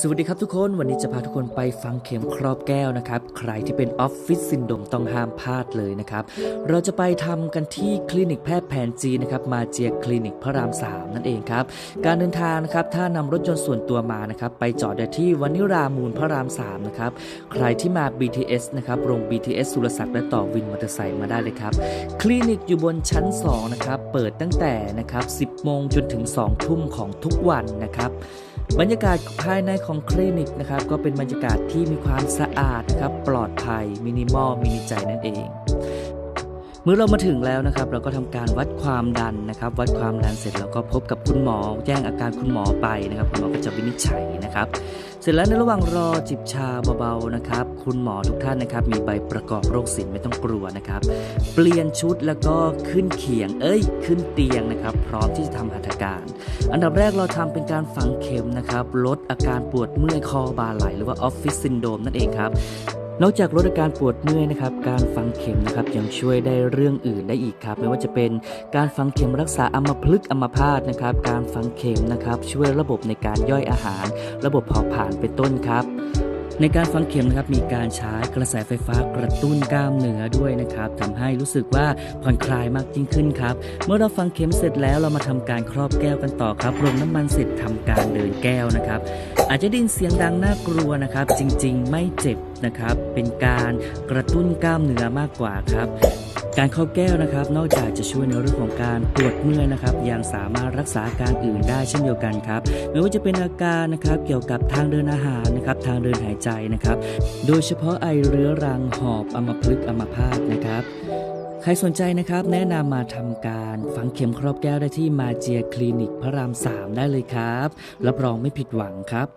สวัสดีครับทุกคนวันนี้จะพาทุกคนไปฟังเข็มครอบแก้วนะครับ ใครที่เป็นออฟฟิศซินโดมต้องห้ามพลาดเลยนะครับ เราจะไปทำกันที่คลินิกแพทย์แผนจีนนะครับมาเจียคลินิกพระราม 3 นั่นเองครับ การเดินทางนะครับถ้านำรถยนต์ส่วนตัวมานะครับไปจอดได้ที่วานิรามูลพระราม 3 นะครับ ใครที่มา BTS นะครับลง BTS สุรศักดิ์และต่อวินมอเตอร์ไซค์มาได้เลยครับคลินิกอยู่บนชั้น2นะครับเปิดตั้งแต่นะครับ10โมงจนถึง2ทุ่มของทุกวันนะครับบรรยากาศภายในของคลินิกนะครับก็เป็นบรรยากาศที่มีความสะอาดครับปลอดภัยมินิมอลมินิใจนั่นเอง เมื่อเรามาถึงแล้วนะครับ เราก็ทำการวัดความดันนะครับ วัดความดันเสร็จแล้วก็พบกับคุณหมอ แจ้งอาการคุณหมอไปนะครับ คุณหมอก็จะวินิจฉัยนะครับ เสร็จแล้วในระหว่างรอจิบชาเบาๆนะครับ คุณหมอทุกท่านนะครับ มีใบประกอบโรคศิลป์ไม่ต้องกลัวนะครับ เปลี่ยนชุดแล้วก็ขึ้นเขียง เอ้ย ขึ้นเตียงนะครับ พร้อมที่จะทำหัตถการ อันดับแรกเราทำเป็นการฝังเข็มนะครับ ลดอาการปวดเมื่อยคอบ่าไหลหรือว่าออฟฟิศซินโดมนั่นเองครับ นอกจากลดอาการปวดเมื่อยนะครับ การฝังเข็มนะครับยังช่วยได้เรื่องอื่นได้อีกครับ ไม่ว่าจะเป็นการฝังเข็มรักษาอัมพฤกษ์อัมพาตนะครับ การฝังเข็มนะครับ ช่วยระบบในการย่อยอาหาร ระบบเผาผลาญเป็นต้นครับในการฝังเข็มนะครับมีการใช้กระแสไฟฟ้ากระตุ้นกล้ามเนื้อด้วยนะครับทำให้รู้สึกว่าผ่อนคลายมากยิ่งขึ้นครับเมื่อเราฝังเข็มเสร็จแล้วเรามาทำการครอบแก้วกันต่อครับลงน้ำมันเสร็จทำการเดินแก้วนะครับอาจจะดยินเสียงดังน่ากลัวนะครับ จริง ๆ ไม่เจ็บนะครับ เป็นการกระตุ้นกล้ามเนื้อมากกว่าครับ การครอบแก้วนะครับ นอกจากจะช่วยในเรื่องของการปวดเมื่อยนะครับ ยังสามารถรักษาอาการอื่นได้เช่นเดียวกันครับไม่ว่าจะเป็นอาการนะครับเกี่ยวกับทางเดินอาหารนะครับ ทางเดินหายใจนะครับ โดยเฉพาะไอเรื้อรังหอบอัมพฤกษ์อัมพาตนะครับ ใครสนใจนะครับ แนะนำมาทำการฝังเข็มครอบแก้วได้ที่มาเจียคลินิกพระราม 3 ได้เลยครับ รับรองไม่ผิดหวังครับ